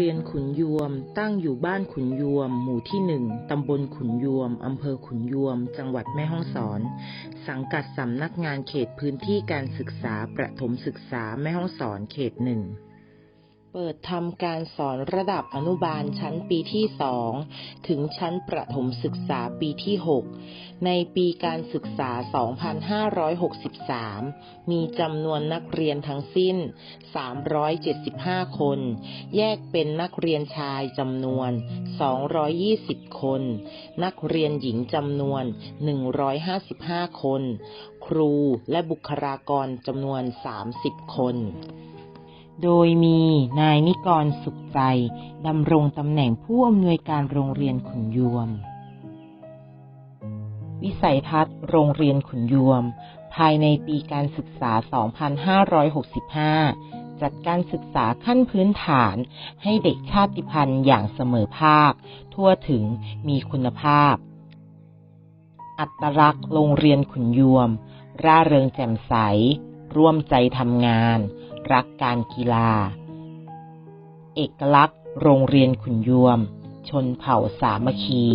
รียนขุนยวม ตั้งอยู่บ้านขุนยวม หมู่ที่หนึ่งตำบลขุนยวม อำเภอขุนยวม จังหวัดแม่ฮ่องสอน สังกัดสำนักงานเขตพื้นที่การศึกษาประถมศึกษาแม่ฮ่องสอนเขตหนึ่ง เปิดทำการสอนระดับอนุบาลชั้นปีที่ 2 ถึงชั้นประถมศึกษาปีที่ 6 ในปีการศึกษา 2563 มีจำนวนนักเรียนทั้งสิ้น 375 คน แยกเป็นนักเรียนชายจำนวน 220 คน นักเรียนหญิงจำนวน 155 คน ครูและบุคลากรจำนวน 30 คน โดยมีนายนิกรสุขใจดำรงตำแหน่งผู้อำนวยการโรงเรียนขุนยวม วิสัยทัศน์โรงเรียนขุนยวม ภายในปีการศึกษา 2565จัดการศึกษาขั้นพื้นฐานให้เด็กชาติพันธุ์อย่างเสมอภาค ทั่วถึงมีคุณภาพ อัตลักษณ์โรงเรียนขุนยวม ร่าเริงแจ่มใส ร่วมใจทำงาน รักการกีฬา เอกลักษณ์ โรงเรียนขุนยวม ชนเผ่าสามัคคี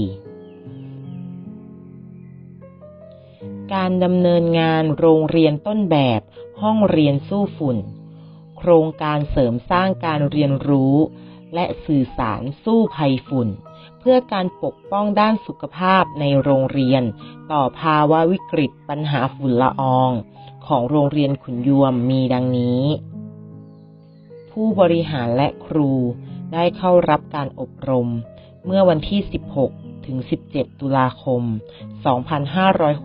การดำเนินงานโรงเรียนต้นแบบห้องเรียนสู้ฝุ่น โครงการเสริมสร้างการเรียนรู้ และสื่อสารสู้ภัยฝุ่น เพื่อการปกป้องด้านสุขภาพในโรงเรียน ต่อภาวะวิกฤตปัญหาฝุ่นละออง ของโรงเรียนขุนยวมมีดังนี้ ผู้บริหารและครูได้เข้ารับการอบรม เมื่อวันที่ 16 ถึง 17 ตุลาคม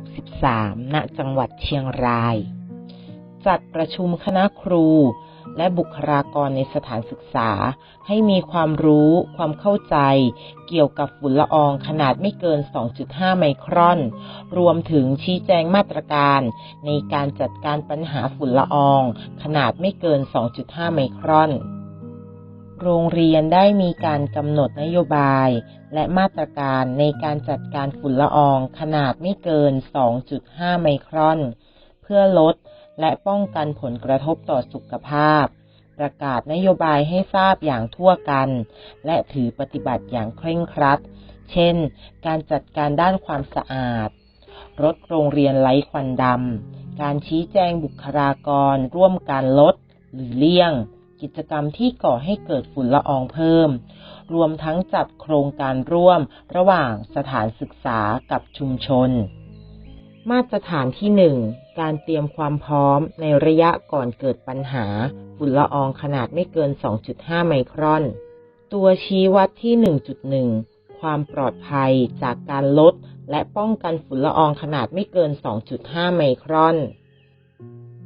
2563 ณ จังหวัดเชียงราย จัดประชุมคณะครู และบุคลากรในสถานศึกษา ให้มีความรู้ ความเข้าใจ เกี่ยวกับฝุ่นละอองขนาดไม่เกิน 2.5 ไมครอน รวมถึงชี้แจงมาตรการ ในการจัดการปัญหาฝุ่นละออง ขนาดไม่เกิน 2.5 ไมครอนโรงเรียนได้มีการกำหนดนโยบาย และมาตรการในการจัดการฝุ่นละอองขนาดไม่เกิน 2.5 ไมครอน เพื่อลด และป้องกันผลกระทบต่อสุขภาพ ประกาศนโยบายให้ทราบอย่างทั่วกัน และถือปฏิบัติอย่างเคร่งครัด เช่น การจัดการด้านความสะอาดรถโรงเรียนไร้ควันดำ การชี้แจงบุคลากรร่วมการลดหรือเลี่ยง กิจกรรมที่ก่อให้เกิดฝุ่นละอองเพิ่ม รวมทั้งจัดโครงการร่วมระหว่างสถานศึกษากับชุมชน มาตรฐานที่ 1 การเตรียมความพร้อมในระยะก่อนเกิดปัญหา ฝุ่นละอองขนาดไม่เกิน 2.5 ไมครอน ตัวชี้วัดที่ 1.1 ความปลอดภัยจากการลด และป้องกันฝุ่นละอองขนาดไม่เกิน 2.5 ไมครอน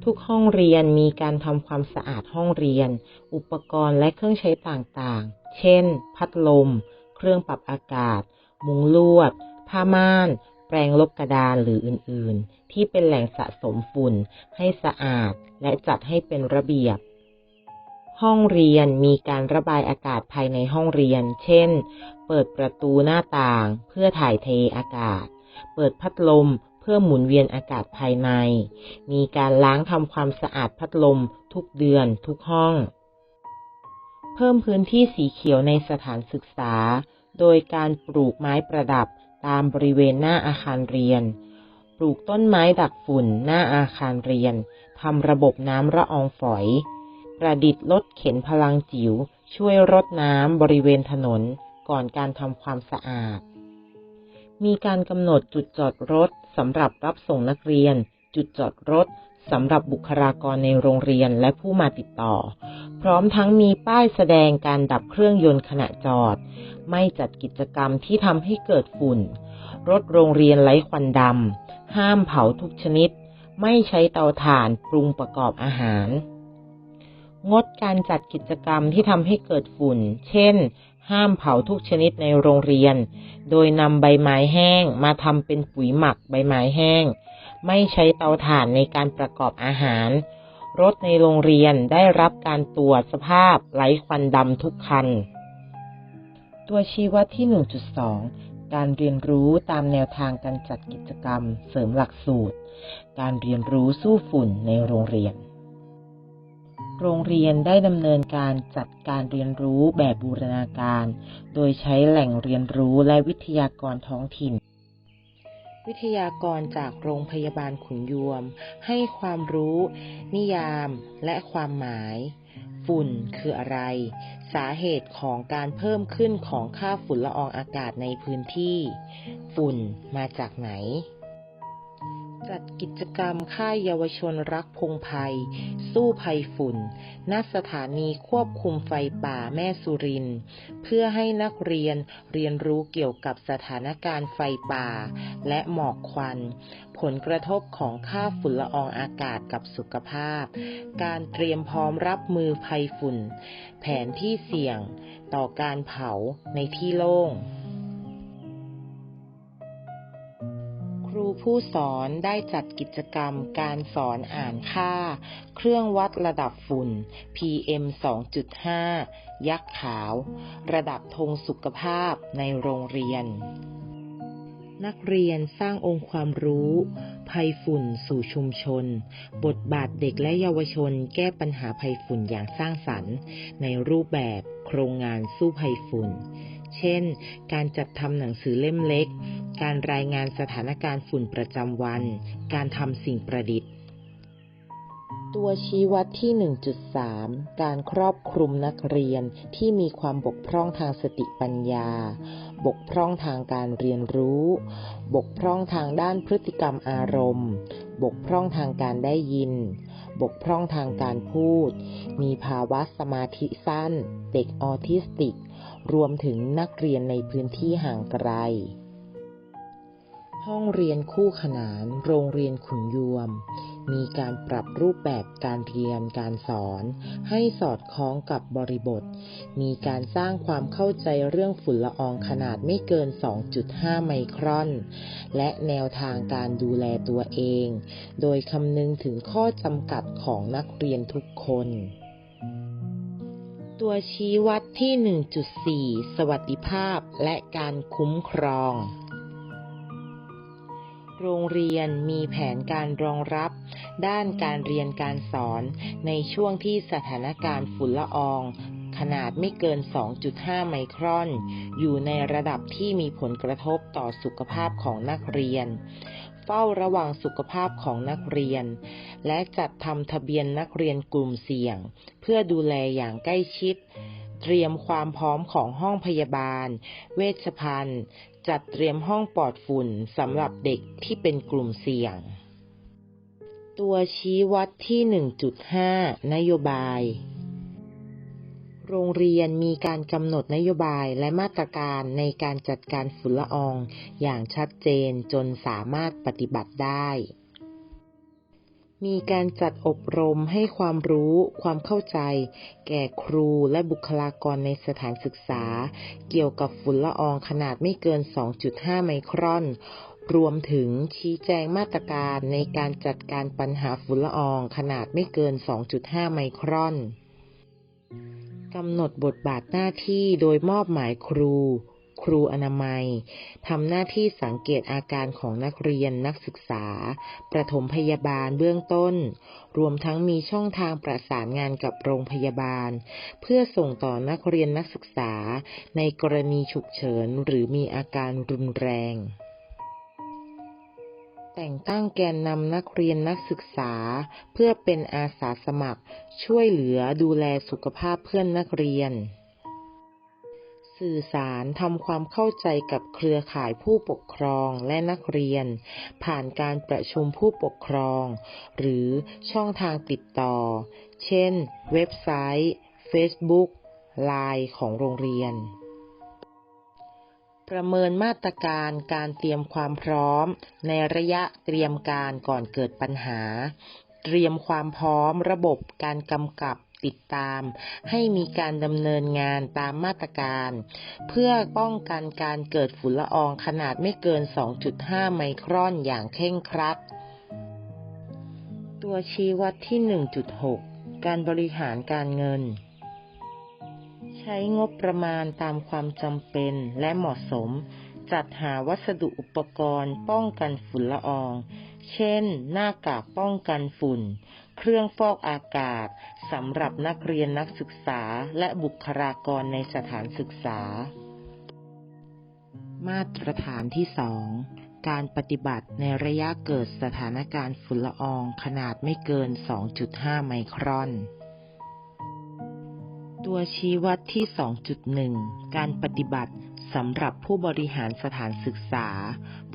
ทุกห้องเรียนมีการทำความสะอาดห้องเรียน อุปกรณ์และเครื่องใช้ต่างๆ เช่น พัดลม เครื่องปรับอากาศ มุงลวด ผ้าม่าน แปรงลบกระดานหรืออื่นๆ ที่เป็นแหล่งสะสมฝุ่นให้สะอาดและจัดให้เป็นระเบียบ ห้องเรียนมีการระบายอากาศภายในห้องเรียน เช่น เปิดประตูหน้าต่าง เพื่อถ่ายเทอากาศ เปิดพัดลมเพื่อหมุนเวียนอากาศภายใน มีการล้างทำความสะอาดพัดลมทุกเดือนทุกห้อง เพิ่มพื้นที่สีเขียวในสถานศึกษา โดยการปลูกไม้ประดับ ตามบริเวณหน้าอาคารเรียน ปลูกต้นไม้ดักฝุ่นหน้าอาคารเรียนทำระบบน้ำระอองฝอย ประดิษฐ์รถเข็นพลังจิ๋วช่วยรดน้ำบริเวณถนนก่อนการทำความสะอาด มีการกำหนดจุดจอดรถสำหรับรับส่งนักเรียน จุดจอดรถ สำหรับบุคลากรในโรงเรียนและผู้มาติดต่อ พร้อมทั้งมีป้ายแสดงการดับเครื่องยนต์ขณะจอด ไม่จัดกิจกรรมที่ทำให้เกิดฝุ่น รถโรงเรียนไร้ควันดำ ห้ามเผาทุกชนิด ไม่ใช้เตาถ่านปรุงประกอบอาหาร งดการจัดกิจกรรมที่ทำให้เกิดฝุ่น เช่น ห้ามเผาทุกชนิดในโรงเรียน โดยนำใบไม้แห้งมาทำเป็นปุ๋ยหมักใบไม้แห้ง ไม่ใช้เตาถ่านในการประกอบอาหาร รถในโรงเรียนได้รับการตรวจสภาพไร้ควันดำทุกคัน ตัวชี้วัดที่ 1.2 การเรียนรู้ตามแนวทางการจัดกิจกรรม เสริมหลักสูตร การเรียนรู้สู้ฝุ่นในโรงเรียนโรงเรียนได้ดำเนินการจัดการเรียนรู้แบบบูรณาการ โดยใช้แหล่งเรียนรู้และวิทยากรท้องถิ่น วิทยากรจากโรงพยาบาลขุนยวม ให้ความรู้ นิยามและความหมาย ฝุ่นคืออะไร สาเหตุของการเพิ่มขึ้นของค่าฝุ่นละอองอากาศในพื้นที่ ฝุ่นมาจากไหน จัดกิจกรรมค่ายเยาวชนรักพงภัยสู้ภัยฝุ่น ณ สถานีควบคุมไฟป่าแม่สุริน เพื่อให้นักเรียนเรียนรู้เกี่ยวกับสถานการณ์ไฟป่า และหมอกควัน ผลกระทบของค่าฝุ่นละอองอากาศกับสุขภาพ การเตรียมพร้อมรับมือภัยฝุ่น แผนที่เสี่ยง ต่อการเผาในที่โล่ง รูผู้สอนได้จัดกิจกรรมการสอนอ่านค่า เครื่องวัดระดับฝุ่น PM 2.5 ยักษ์ขาว ระดับธงสุขภาพในโรงเรียน นักเรียนสร้างองค์ความรู้ ภัยฝุ่นสู่ชุมชน บทบาทเด็กและเยาวชนแก้ปัญหาภัยฝุ่นอย่างสร้างสรรค์ ในรูปแบบโครงงานสู้ภัยฝุ่น เช่น การจัดทำหนังสือเล่มเล็ก การรายงานสถานการณ์ฝุ่นประจำวัน การทำสิ่งประดิษฐ์ ตัวชี้วัดที่ 1.3 การครอบคลุมนักเรียนที่มีความบกพร่องทางสติปัญญา บกพร่องทางการเรียนรู้ บกพร่องทางด้านพฤติกรรมอารมณ์ บกพร่องทางการได้ยิน บกพร่องทางการพูด มีภาวะสมาธิสั้น เด็กออทิสติก รวมถึงนักเรียนในพื้นที่ห่างไกล ห้องเรียนคู่ขนาน โรงเรียนขุนยวม มีการปรับรูปแบบการเรียนการสอน ให้สอดคล้องกับบริบท มีการสร้างความเข้าใจเรื่องฝุ่นละอองขนาดไม่เกิน 2.5 ไมครอน และแนวทางการดูแลตัวเอง โดยคำนึงถึงข้อจำกัดของนักเรียนทุกคนตัวชี้วัดที่ 1.4 สวัสดิภาพและการคุ้มครอง โรงเรียนมีแผนการรองรับ ด้านการเรียนการสอน ในช่วงที่สถานการณ์ฝุ่นละออง ขนาดไม่เกิน 2.5 ไมครอน อยู่ในระดับที่มีผลกระทบต่อสุขภาพของนักเรียน เฝ้าระวังสุขภาพของนักเรียน และจัดทำทะเบียนนักเรียนกลุ่มเสี่ยง เพื่อดูแลอย่างใกล้ชิดเตรียมความพร้อมของห้องพยาบาล เวชภัณฑ์ จัดเตรียมห้องปลอดฝุ่นสำหรับเด็กที่เป็นกลุ่มเสี่ยง ตัวชี้วัดที่ 1.5 นโยบาย โรงเรียนมีการกำหนดนโยบายและมาตรการในการจัดการฝุ่นละอองอย่างชัดเจนจนสามารถปฏิบัติได้ มีการจัดอบรมให้ความรู้ความเข้าใจ แก่ครูและบุคลากรในสถานศึกษา เกี่ยวกับฝุ่นละอองขนาดไม่เกิน 2.5 ไมครอน รวมถึงชี้แจงมาตรการในการจัดการปัญหาฝุ่นละอองขนาดไม่เกิน 2.5 ไมครอนกำหนดบทบาทหน้าที่โดยมอบหมายครู ครูอนามัยทำหน้าที่สังเกตอาการของนักเรียนนักศึกษา ประถมพยาบาลเบื้องต้น รวมทั้งมีช่องทางประสานงานกับโรงพยาบาล เพื่อส่งต่อนักเรียนนักศึกษา ในกรณีฉุกเฉินหรือมีอาการรุนแรงแต่งตั้งแกนนำนักเรียนนักศึกษา เพื่อเป็นอาสาสมัคร ช่วยเหลือดูแลสุขภาพเพื่อนนักเรียน สื่อสารทำความเข้าใจกับเครือข่ายผู้ปกครองและนักเรียน ผ่านการประชุมผู้ปกครอง หรือช่องทางติดต่อ เช่น เว็บไซต์ Facebook ไลน์ของโรงเรียน ประเมินมาตรการการเตรียมความพร้อม ในระยะเตรียมการก่อนเกิดปัญหา เตรียมความพร้อมระบบการกำกับ ติดตาม ให้มีการดำเนินงานตามมาตรการ เพื่อป้องกันการเกิดฝุ่นละอองขนาดไม่เกิน 2.5 ไมครอนอย่างเคร่งครัด ตัวชี้วัดที่ 1.6 การบริหารการเงิน ใช้งบประมาณตามความจำเป็นและเหมาะสม จัดหาวัสดุอุปกรณ์ ป้องกันฝุ่นละอองเช่น หน้ากากป้องกันฝุ่น เครื่องฟอกอากาศสำหรับนักเรียนนักศึกษาและบุคลากรในสถานศึกษา มาตรฐานที่สองการปฏิบัติในระยะเกิดสถานการณ์ฝุ่นละอองขนาดไม่เกิน 2.5 ไมครอน ตัวชี้วัดที่ 2.1 การปฏิบัติสำหรับผู้บริหารสถานศึกษา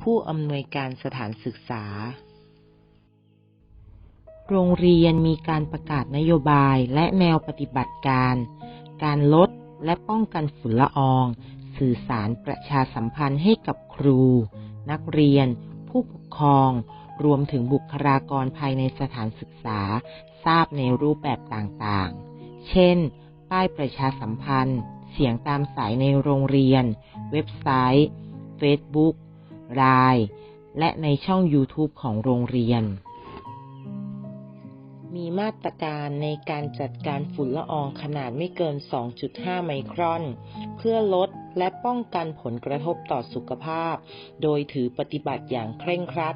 ผู้อำนวยการสถานศึกษา โรงเรียนมีการประกาศนโยบายและแนวปฏิบัติการ การลดและป้องกันฝุ่นละออง สื่อสารประชาสัมพันธ์ให้กับครู นักเรียน ผู้ปกครอง รวมถึงบุคลากรภายในสถานศึกษา ทราบในรูปแบบต่างๆ เช่น ป้ายประชาสัมพันธ์ เสียงตามสายในโรงเรียน เว็บไซต์ Facebook ไลน์และในช่อง YouTube ของโรงเรียน มีมาตรการในการจัดการฝุ่นละอองขนาดไม่เกิน 2.5 ไมครอน เพื่อลดและป้องกันผลกระทบต่อสุขภาพ โดยถือปฏิบัติอย่างเคร่งครัด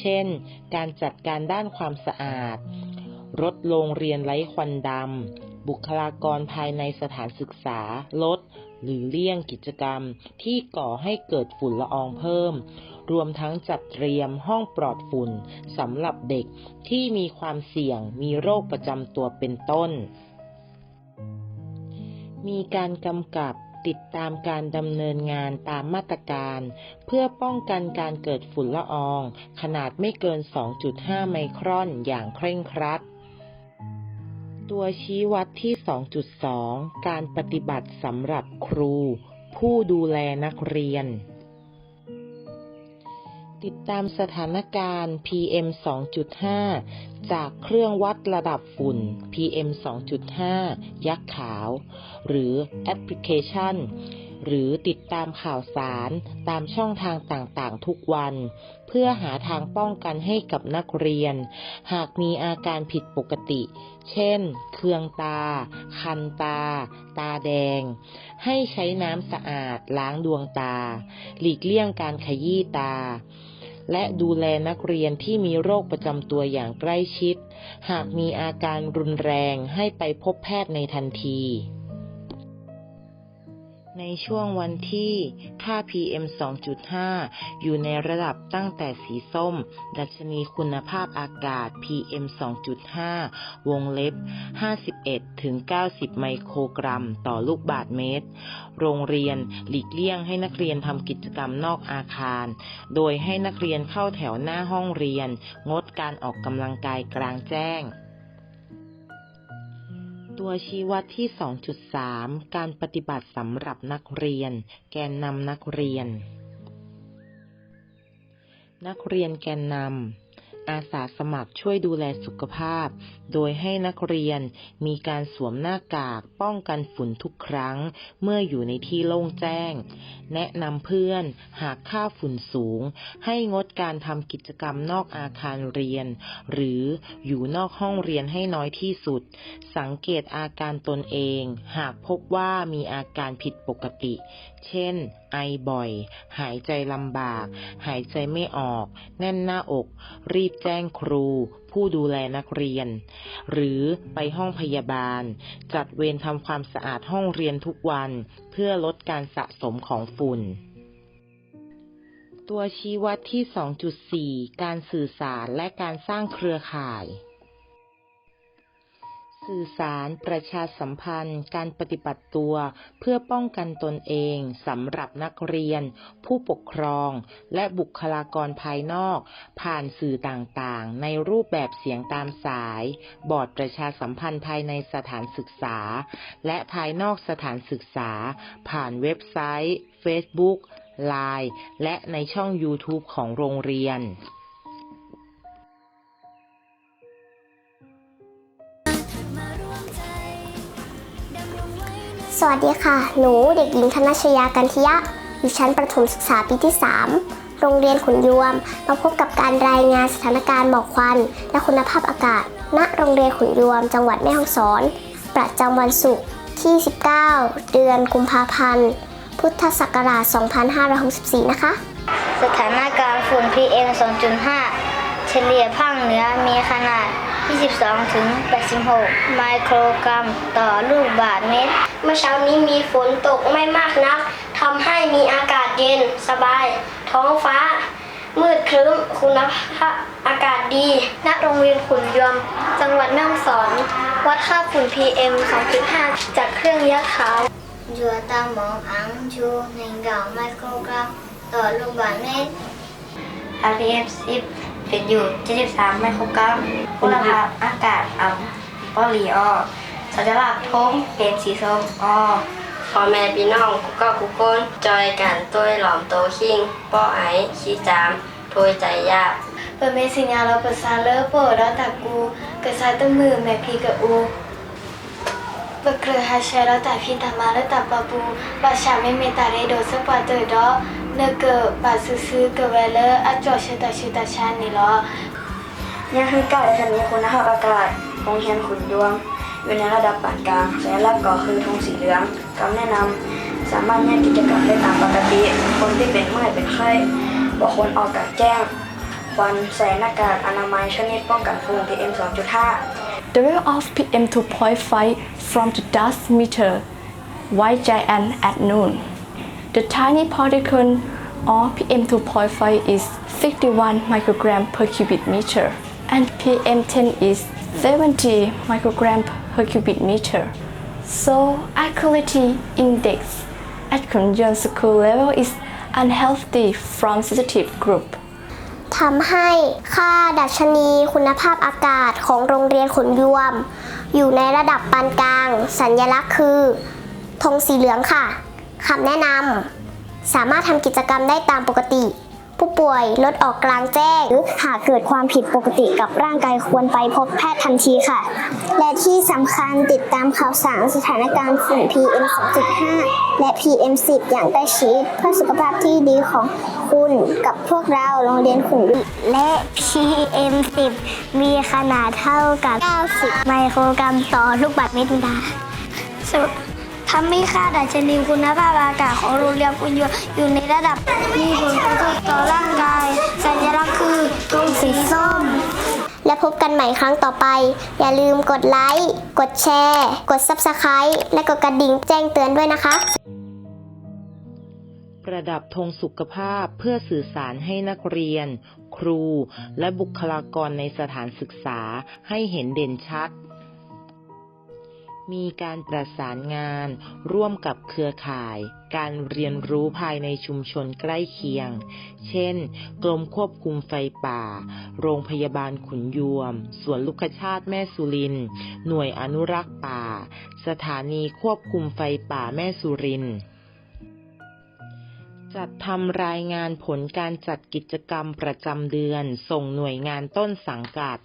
เช่น การจัดการด้านความสะอาดรถโรงเรียนไร้ควันดำ บุคลากรภายในสถานศึกษา ลด หรือเลี่ยงกิจกรรมที่ก่อให้เกิดฝุ่นละอองเพิ่ม รวมทั้งจัดเตรียมห้องปลอดฝุ่นสำหรับเด็กที่มีความเสี่ยงมีโรคประจำตัวเป็นต้น มีการกำกับติดตามการดำเนินงานตามมาตรการ เพื่อป้องกันการเกิดฝุ่นละออง ขนาดไม่เกิน 2.5 ไมครอนอย่างเคร่งครัด ตัวชี้วัดที่ 2.2 การปฏิบัติสำหรับครู ผู้ดูแลนักเรียน ติดตามสถานการณ์ PM 2.5 จากเครื่องวัดระดับฝุ่น PM 2.5 ยักษ์ขาว หรือแอปพลิเคชัน หรือติดตามข่าวสารตามช่องทางต่างๆ ทุกวัน เพื่อหาทางป้องกันให้กับนักเรียน หากมีอาการผิดปกติ เช่น เคืองตา คันตา ตาแดง ให้ใช้น้ำสะอาดล้างดวงตา หลีกเลี่ยงการขยี้ตา และดูแลนักเรียนที่มีโรคประจำตัวอย่างใกล้ชิด หากมีอาการรุนแรงให้ไปพบแพทย์ในทันที ในช่วงวันที่ค่า PM 2.5 อยู่ในระดับตั้งแต่สีส้ม ดัชนีคุณภาพอากาศ PM 2.5 วงเล็บ 51 ถึง 90 ไมโครกรัมต่อลูกบาศก์เมตร โรงเรียนหลีกเลี่ยงให้นักเรียนทำกิจกรรมนอกอาคาร โดยให้นักเรียนเข้าแถวหน้าห้องเรียน งดการออกกำลังกายกลางแจ้ง ตัวชี้วัดที่ 2.3 การปฏิบัติสำหรับนักเรียน แกนนำนักเรียน นักเรียนแกนนำ อาสาสมัครช่วยดูแลสุขภาพ โดยให้นักเรียนมีการสวมหน้ากากป้องกันฝุ่นทุกครั้ง เมื่ออยู่ในที่โล่งแจ้ง แนะนำเพื่อนหากค่าฝุ่นสูง ให้งดการทำกิจกรรมนอกอาคารเรียน หรืออยู่นอกห้องเรียนให้น้อยที่สุด สังเกตอาการตนเอง หากพบว่ามีอาการผิดปกติ เช่น ไอบ่อย หายใจลำบาก หายใจไม่ออก แน่นหน้าอก รีบแจ้งครู ผู้ดูแลนักเรียน หรือไปห้องพยาบาล จัดเวรทำความสะอาดห้องเรียนทุกวัน เพื่อลดการสะสมของฝุ่นตัวชี้วัดที่ 2.4 การสื่อสารและการสร้างเครือข่าย สื่อสารประชาสัมพันธ์ การปฏิบัติตัวเพื่อป้องกันตนเองสำหรับนักเรียน ผู้ปกครอง และบุคลากรภายนอก ผ่านสื่อต่างๆ ในรูปแบบเสียงตามสาย บอร์ดประชาสัมพันธ์ภายในสถานศึกษา และภายนอกสถานศึกษา ผ่านเว็บไซต์ Facebook ไลน์และในช่อง YouTube ของโรงเรียน สวัสดีค่ะ หนูเด็กหญิงธนชยากันทิยะ อยู่ชั้นประถมศึกษาปีที่ 3 โรงเรียนขุนยวม มาพบกับการรายงานสถานการณ์หมอกควัน และคุณภาพอากาศ ณ โรงเรียนขุนยวม จังหวัดแม่ฮ่องสอน ประจำวันศุกร์ที่ 19 เดือนกุมภาพันธ์ พุทธศักราช 2564 นะคะ สถานการณ์ฝุ่น PM 2.5 เฉลี่ยภาคเหนือมีขนาด 22 ถึง 86 ไมโครกรัมต่อลูกบาศก์เมตร เมื่อเช้านี้มีฝนตกไม่มากนักทำให้มีอากาศเย็นสบาย ท้องฟ้า มืดครึ้มคุณภาพอากาศดี ณ โรงเรียนขุนยวม จังหวัดแม่ฮ่องสอน วัดค่าฝุ่น PM 2.5 จากเครื่องยักษ์ขาวเหยื่ตามหมองอังชู1ไมโครกรัมต่อลูกบาศก์เมตร RPM 10 เป็นอยู่ 73 ไมโครกรัมคุณภาพอากาศอ่ำปอลีออสัญลักษณ์ทงเป็นสีส้มออพ่อแม่พี่น้องกุก็กุก้นจอยกันตัวหลอมโตคิงป้อไอขี้จามโทยใจยากเปิดเมสิญญาเราเปิดซาเลอร์เปิดแล้วแต่กูเกิดซายตั้งมือแม่พีกับอูเปิดเกลือฮาเชแล้วแต่พี่ตามาแล้วแต่ปะปูบาชาไม่เมตาเรโดสปาเตอร์ดอ เนเกอบาซื้อซื้อเกเวเลอร์อาจอชตาชิตาชานี่ล้อยังคือการชนิดคุณภาพอากาศโรงเรียนขุนยวงอยู่ในระดับปานกลางสัญลักษณ์ก็คือธงสีเหลืองคำแนะนำสามารถแยกกิจกรรมได้ตามปกติ คนที่เป็นเมื่อยเป็นไข้บอกคนออกกลางแจ้งควันใส่หน้ากากอนามัยชนิดป้องกันฝุ่น PM 2.5 The rate of PM 2.5 from the dust meter white giant at noon. The tiny particle of PM 2.5 is 61 microgram per cubic meter and PM 10 is 70 microgram per cubic meter. So accuracy index at Kunjun school level is unhealthy from sensitive group. ทำให้ค่าดัชนีคุณภาพอากาศของโรงเรียนขุนยวม อยู่ในระดับปานกลาง สัญลักษณ์คือธงสีเหลืองค่ะ คำแนะนำสามารถทำกิจกรรมได้ตามปกติ ผู้ป่วยลดออกกลางแจ้งหรือหากเกิดความผิดปกติกับร่างกายควรไปพบแพทย์ทันทีค่ะ และที่สำคัญติดตามข่าวสารสถานการณ์ฝุ่น PM 2.5 และ PM 10 อย่างใกล้ชิดเพื่อสุขภาพที่ดีของคุณกับพวกเราโรงเรียนขุนยวมและ PM 10 มีขนาดเท่ากับ 90 ไมโครกรัมต่อลูกบาศก์เมตรนะสรุป ทำให้ค่าดัชนีคุณภาพอากาศของโรงเรียนคุณอยู่อยู่ในระดับมีผลกระทบต่อร่างกาย สัญลักษณ์คือธงสีส้ม และพบกันใหม่ครั้งต่อไป อย่าลืมกดไลค์ กดแชร์ กด Subscribe และกดกระดิ่งแจ้งเตือนด้วยนะคะ ประดับธงสุขภาพเพื่อสื่อสารให้นักเรียน ครู และบุคลากรในสถานศึกษาให้เห็นเด่นชัด มีการประสานงาน ร่วมกับเครือข่าย การเรียนรู้ภายในชุมชนใกล้เคียง เช่น กรมควบคุมไฟป่า โรงพยาบาลขุนยวม สวนลูกชาติแม่สุริน หน่วยอนุรักษ์ป่า สถานีควบคุมไฟป่าแม่สุรินจัดทำรายงานผลการจัดกิจกรรมประจำเดือน ส่งหน่วยงานต้นสังกัด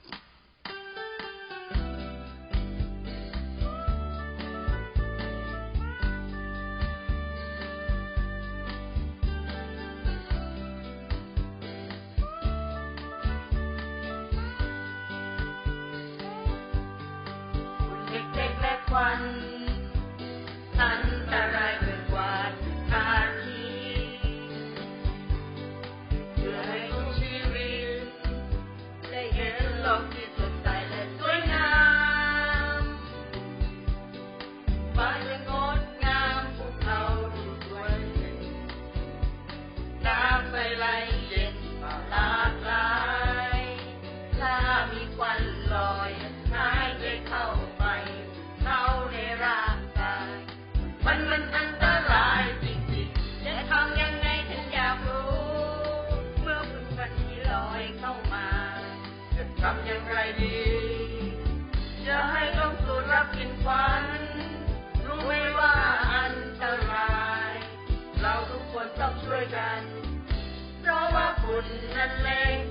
ว่า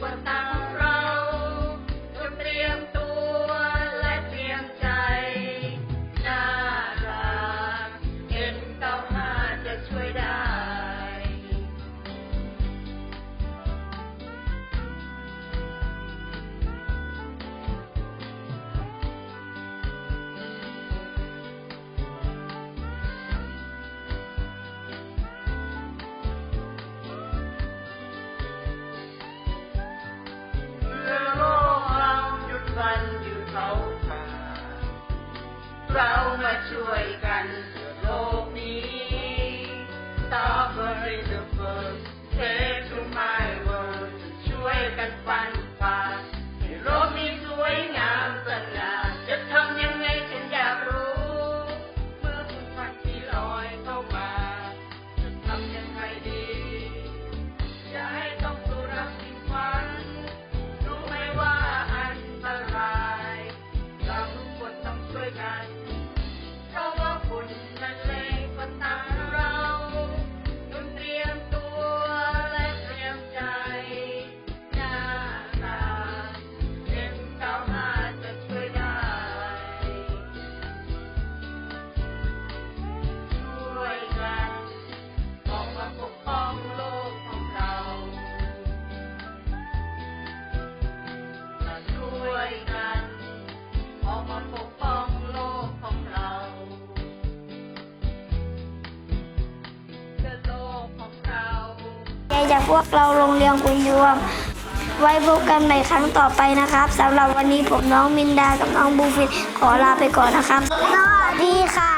ฝุ่ made of us. จากพวกเราโรงเรียนกุญยวม ไว้พบกันในครั้งต่อไปนะครับสำหรับวันนี้ผมน้องมินดากับน้องบูฟินขอลาไปก่อนนะครับ สวัสดีค่ะ